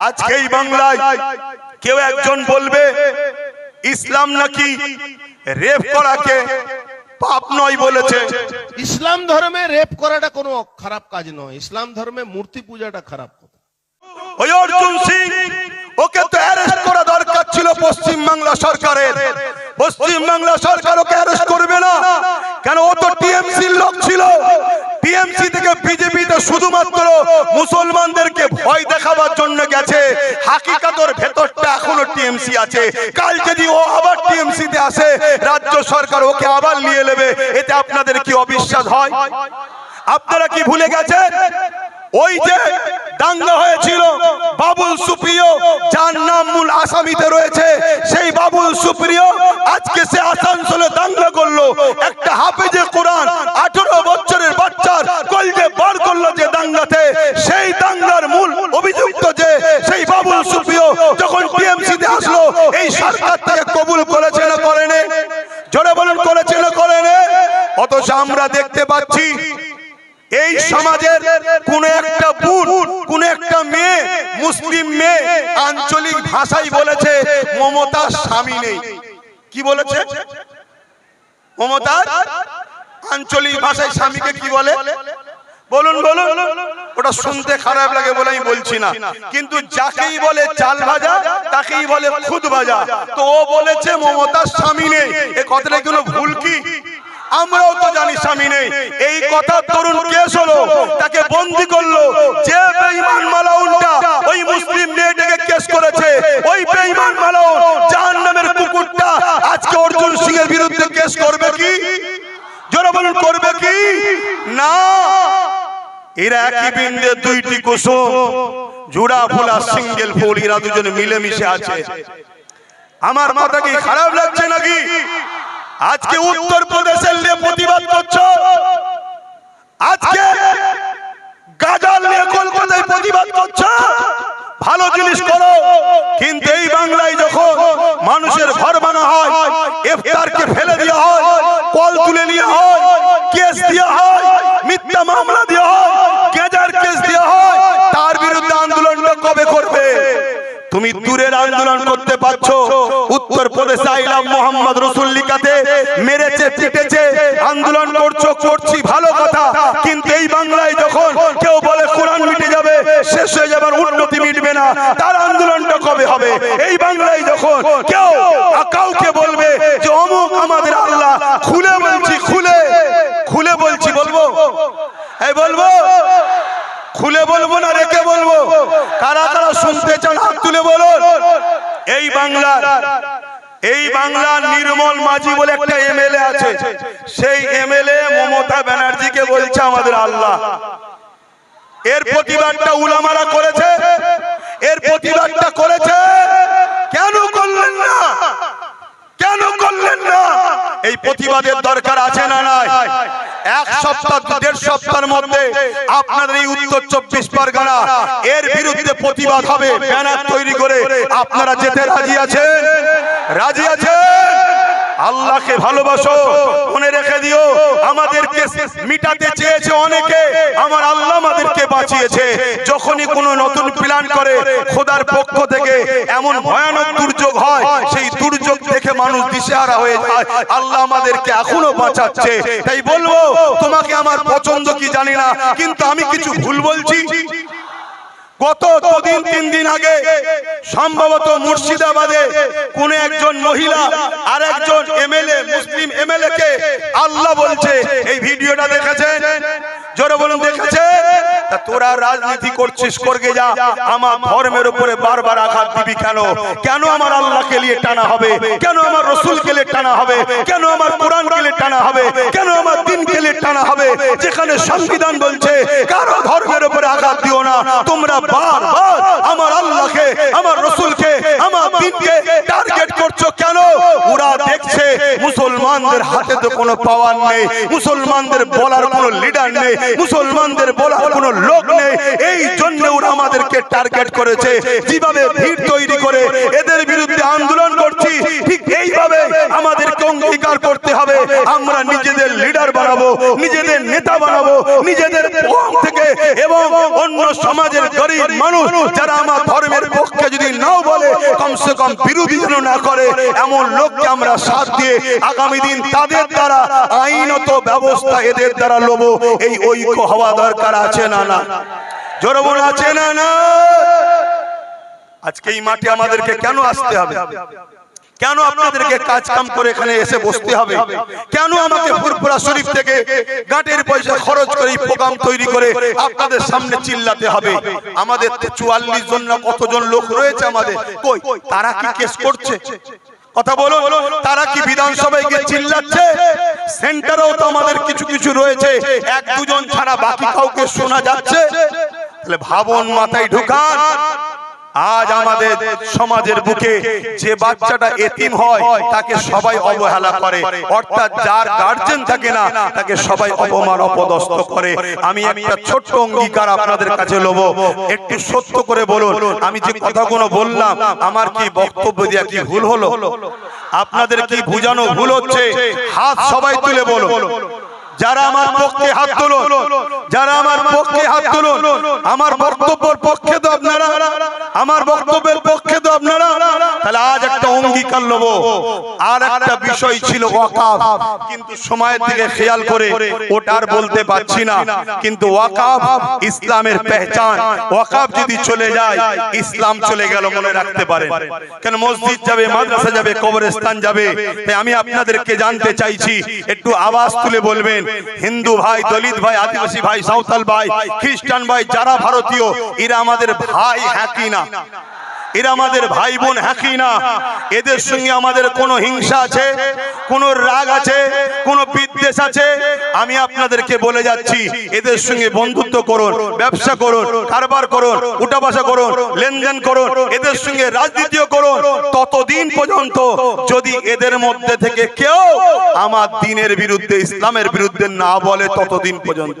আজকে এই বাংলায় কেউ একজন বলবে ইসলাম নাকি রেপ করাকে পাপ নয় বলেছে? ইসলাম ধর্মে রেপ করাটা কোনো খারাপ কাজ নয়। ইসলাম ধর্মে মূর্তি পূজাটা খারাপ কথা। ওই অর্জুন সিং ওকে তো অ্যারেস্ট করা দরকার ছিল পশ্চিম বাংলা সরকারের। পশ্চিম বাংলা সরকার ওকে অ্যারেস্ট করবে না। কেন? ও তো টিএমসির লোক ছিল। টিএমসি থেকে বিজেপিতে শুধুমাত্র মুসলমানদেরকে ভয় দেখাবার জন্য গেছে। হাকিকাতর ভেতরটা এখনও টিএমসি আছে। কাল যদি ও আবার টিএমসি তে আসে, রাজ্য সরকার ওকে আবার নিয়ে নেবে। এতে আপনাদের কি অবিশ্বাস হয়? আপনারা কি ভুলে গেছেন? ওই যে দাঙ্গা হয়েছিল বাবুল সুপ্রিয়, যার নাম মূল আসামিতে রয়েছে, সেই বাবুল সুপ্রিয় আজকে সে আসানসোলে দাঙ্গা করল। একটা হাফেজে কোরআন আঠারো বছরের বাচ্চার কলজে বার করল যে দাঙ্গাতে সেই দাঙ্গার মূল অভিযুক্ত যে সেই বাবুল সুপ্রিয় যখন টিএমসি তে আসলো এই সরকার থেকে কবুল করেছে না করেনি জোরে বলুন করেছে না করেনি অথচ আমরা দেখতে পাচ্ছি, এই সমাজের কোন একটা বোন কোন একটা মেয়ে, মুসলিম মেয়ে আঞ্চলিক ভাষায় বলেছে, মমতার স্বামী নেই। কি বলেছে? মমতার আঞ্চলিক ভাষায় স্বামীকে কি বলে? বলুন বলুন। ওটা শুনতে খারাপ লাগে বলে আমি বলছি না। কিন্তু যাকেই বলে চাল ভাজা, তাকেই বলে খুদ ভাজা। তো ও বলেছে, মমতার স্বামী নেই। এ কথাটা কোনো ভুল কি? আমরাও তো জানি স্বামী নেই। এই কথা তরুণ কেস হলো তাকে বন্দি করল। যে বেঈমান মালাউনটা ওই মুসলিম মেয়েটাকে কেস করেছে। ওই বেঈমান মালাউন জাহান্নামের কুকুরটা। আজকে অর্জুন সিং এর বিরুদ্ধে কেস করবে কি? জোরে বলুন করবে কি? না। এরা একই বিন্দে দুইটি কুসুম। জুড়া ফুল সিঙ্গেল ফুল এরা দুজনে মিলেমিশে আছে। আমার মাথা কি খারাপ লাগছে নাকি? আজকে উত্তর প্রদেশের নিয়ে প্রতিবাদ করছ? আজকে গাজাল নিয়ে কলকাতায় প্রতিবাদ করছ? ভালো জিনিস করো। কিন্তু এই বাংলায় যখন মানুষের ঘর বানা হয় ইফতারকে ফেলে দেওয়া হয় কল তুলে নেওয়া হয় কেস দেওয়া হয় মিথ্যা মামলা দেওয়া হয় গেজার কেস দেওয়া হয় তার বিরুদ্ধে আন্দোলনটা কবে করবে? তুমি দূরের আন্দোলন করতে পারছ উত্তর প্রদেশে আইলাম মোহাম্মদ রসুল লিকাতে মেরেছে, পিটেছে, আন্দোলন করছ, করছি, ভালো কথা। কিন্তু এই বাংলায় যখন কেউ বলে কোরআন মিটে যাবে, শেষ হয়ে যাবার উন্নতি মিটবে না। তার আন্দোলনটা কবে হবে? এই বাংলায় যখন কেউ কাউকে বলবে যে, অমুক আমাদের আল্লাহ, খুলে বলছি, খুলে খুলে বলছি, বলব? এই বলব? খুলে বলব না রেখে বলব? কারা কারা শুনতে চান, হাত তুলে বলুন। এই বাংলা এই বাংলার নির্মল মাঝি বলে একটা এমএলএ আছে। সেই এমএলএ মমতা ব্যানার্জিকে বলছে আমাদের আল্লাহ। এর প্রতিবাদটা উলামারা করেছে। এর প্রতিবাদটা করেছে। কেন করলেন না? কেন করলেন না? এই প্রতিবাদের দরকার আছে না নাই? এক সপ্তাহ দেড় সপ্তাহের মধ্যে আপনাদের এই উত্তর চব্বিশ পরগনা এর বিরুদ্ধে প্রতিবাদ হবে। ব্যানার তৈরি করে আপনারা যেতে রাজি আছেন। রাজি আছেন? আল্লাহকে ভালোবাসো, মনে রেখে দিও, আমাদেরকে মিটাতে চেয়েছে অনেকে, আমার আল্লাহ আমাদেরকে বাঁচিয়েছে। যখনই কোনো নতুন প্ল্যান করে, খোদার পক্ষ থেকে এমন ভয়ানক দুর্যোগ হয়, সেই দুর্যোগ দেখে মানুষ দিশেহারা হয়ে যায়। আল্লাহ আমাদেরকে এখনও বাঁচাচ্ছে। তাই বলব, তোমাকে আমার পছন্দ কি জানি না, কিন্তু আমি কিছু ভুল বলছি। গত দুদিন, তিন দিন আগে সম্ভবত মুর্শিদাবাদে কোন একজন মহিলা আর একজন এমএলএ, মুসলিম এমএলএ কে আল্লাহ বলছে। এই ভিডিওটা দেখেছেন? জোরে বলুন দেখেছে তা তোরা রাজনীতি করছিস, করগে যা। আমার ধর্মের উপরে বারবার আঘাত দিবি কেন? কেন আমার আল্লাহকে নিয়ে টানা হবে? কেন আমার রসুলকে নিয়ে টানা হবে? কেন আমার কোরআনকে টানা হবে? কেন আমার দিনকে টানা হবে? যেখানে সংবিধান বলছে, কারও ধর্মের উপরে আঘাত দিও না। তোমরা বারবার আমার আল্লাহকে, আমার রসুলকে, আমার দিনকে টার্গেট করছ কেন ওরা দেখছে মুসলমানদের হাতে তো কোনো পাওয়ার নেই, মুসলমানদের বলার কোনো লিডার নেই, মুসলমানদের বলার কোনো লোক নেই। এই জন্য ওরা আমাদেরকে টার্গেট করেছে, যেভাবে ভিড় তৈরি করে এদের বিরুদ্ধে আন্দোলন করছি, ঠিক এইভাবে আমাদেরকে অঙ্গীকার করতে হবে। আমরা নিজেদের লিডার বানাবো, নিজেদের নেতা বানাবো, নিজেদের থেকে এবং অন্য সমাজের গরিব মানুষ যারা আমার ধর্মের পক্ষে যদি নাও বলে কমসে কম বিরোধী যেন না করে এমন লোককে আমরা সাথ দিয়ে আগামী দিন তাদের দ্বারা আইনত ব্যবস্থা এদের দ্বারা লোব। এই ঐক্য হওয়া দরকার আছে না না। জোরবন আছে না না। আজকে এই মাঠে আমাদেরকে কেন আসতে হবে? কেন আপনাদেরকে কাজ কাম করে এখানে এসে বসতে হবে? কেন আমাকে ফুরপুরা শরীফ থেকে গাটের পয়সা খরচ করে প্রোগ্রাম তৈরি করে আপনাদের সামনে চিল্লাতে হবে? আমাদের চুয়াল্লিশ জন না কতজন লোক রয়েছে আমাদের? কই, তারা কি কেস করছে? কথা বলো তারা কি বিধানসভায় গিয়ে চিল্লাচ্ছে? সেন্টারেও তো আমাদের কিছু কিছু রয়েছে, এক দুজন ছাড়া বাকি কাউকে শোনা যাচ্ছে? তাহলে ভাবন মাথায় ঢুকান। আজ আমাদের সমাজের বুকে যে বাচ্চাটা এতিম হয়, তাকে সবাই অবহেলা করে। অর্থাৎ যার গার্জেন থাকে না, তাকে সবাই অপমান, অপদস্থ করে। আমি একটা ছোট্ট অঙ্গীকার আপনাদের কাছে লোব। একটু সত্য করে বলুন। আমি যে কথাগুলো বললাম, আমার কি বক্তব্য দেওয়া কি ভুল হলো? আপনাদের কি বুঝানো ভুল হচ্ছে? হাত সবাই তুলে বলো যারা আমার পক্ষে হাত তুলুন, যারা আমার পক্ষে হাত তুলুন, আমার বক্তব্যের পক্ষে তো আপনারা, আমার বক্তব্যের পক্ষে তো আপনারা তাহলে আজ একটা অঙ্গীকার নেব। আর একটা বিষয় ছিল ওয়াকাফ। কিন্তু সময়ের দিকে খেয়াল করে ওটার বলতে পারছি না। কিন্তু ওয়াকাফ ইসলামের পেহচান। ওয়াকাফ যদি চলে যায়, ইসলাম চলে গেল মনে রাখতে পারে। কেন মসজিদ যাবে, মাদ্রাসা যাবে, কবরস্থান যাবে? তাই আমি আপনাদেরকে জানতে চাইছি, একটু আওয়াজ তুলে বলবেন। হিন্দু ভাই, দলিত ভাই, আদিবাসী ভাই, সাঁওতাল ভাই, খ্রিস্টান ভাই, যারা ভারতীয়, এরা আমাদের ভাই হ্যাঁ কি না? এরা আমাদের ভাই বোন হ্যাঁ না। এদের সঙ্গে আমাদের কোনো হিংসা আছে, কোনো রাগ আছে, কোনো বিদ্বেষ আছে। আমি আপনাদেরকে বলে যাচ্ছি, এদের সঙ্গে বন্ধুত্ব করুন, ব্যবসা করুন, কারবার করুন উঠা বসা করুন, লেনদেন করুন, এদের সঙ্গে রাজনীতিও করুন। ততদিন পর্যন্ত যদি এদের মধ্যে থেকে কেউ আমার দিনের বিরুদ্ধে, ইসলামের বিরুদ্ধে না বলে, ততদিন পর্যন্ত।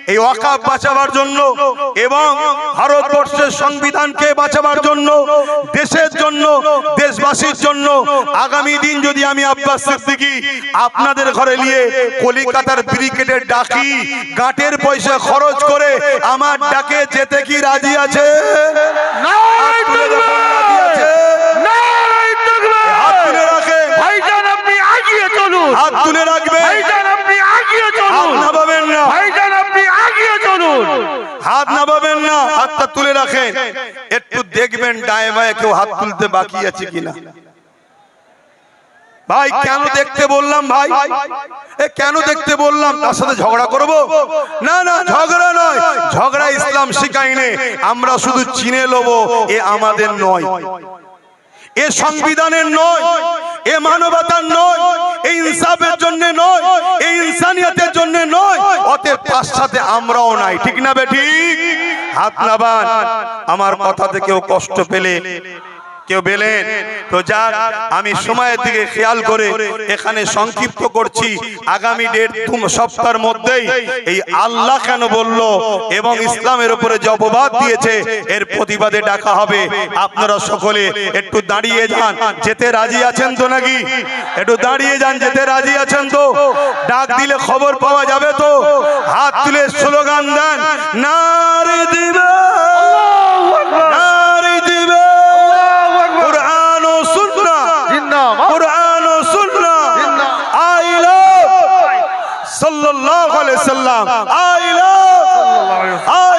এই ওয়াকাফ বাঁচাবার জন্য এবং ভারতবর্ষের সংবিধানকে বাঁচাবার জন্য দেশের জন্য দেশবাসীর জন্য আগামী দিন যদি আমি আব্বাস সিদ্দিকী আপনাদের ঘরে নিয়ে কলিকাতার ব্রিগেডের ডাকি গাঁটের পয়সা খরচ করে আমার ডাকে যেতে কি রাজি আছে? হাত তুলে রাখে। হাত তুলে রাখবে চলুন হাত নামাবেন না, হাতটা তুলে রাখেন। একটু দেখবেন ডায়ে বায়ে কেউ হাত তুলতে বাকি আছে কিনা। ভাই, কেন দেখতে বললাম ভাই? এ, কেন দেখতে বললাম? তার সাথে ঝগড়া করব? না না, ঝগড়া নয়। ঝগড়া ইসলাম শিখাইনে আমরা শুধু চিনে লব, এ আমাদের নয়। এ সংবিধানের নয়, এ মানবতার নয়, এই ইনসাফের জন্য নয়, এই ইনসানিয়তের জন্য নয়, অতএব তার সাথে আমরাও নাই, ঠিক না বেটি হাত নাবান, আমার কথাতে কেউ কষ্ট পেলে কেউ পেলেন? তো যাক, আমি সময়ের দিকে খেয়াল করে এখানে সংক্ষিপ্ত করছি। আগামী দেড় সপ্তাহের মধ্যেই এই আল্লাহ কেন বলল এবং ইসলামের উপরে যে অপবাদ দিয়েছে, এর প্রতিবাদে ডাকা হবে। আপনারা সকলে একটু দাঁড়িয়ে যান। যেতে রাজি আছেন তো নাকি? একটু দাঁড়িয়ে যান, যেতে রাজি আছেন তো? ডাক দিলে খবর পাওয়া যাবে তো? হাত তুলে স্লোগান দেন, নারে দিবে। আলাইহি সাল্লাম আই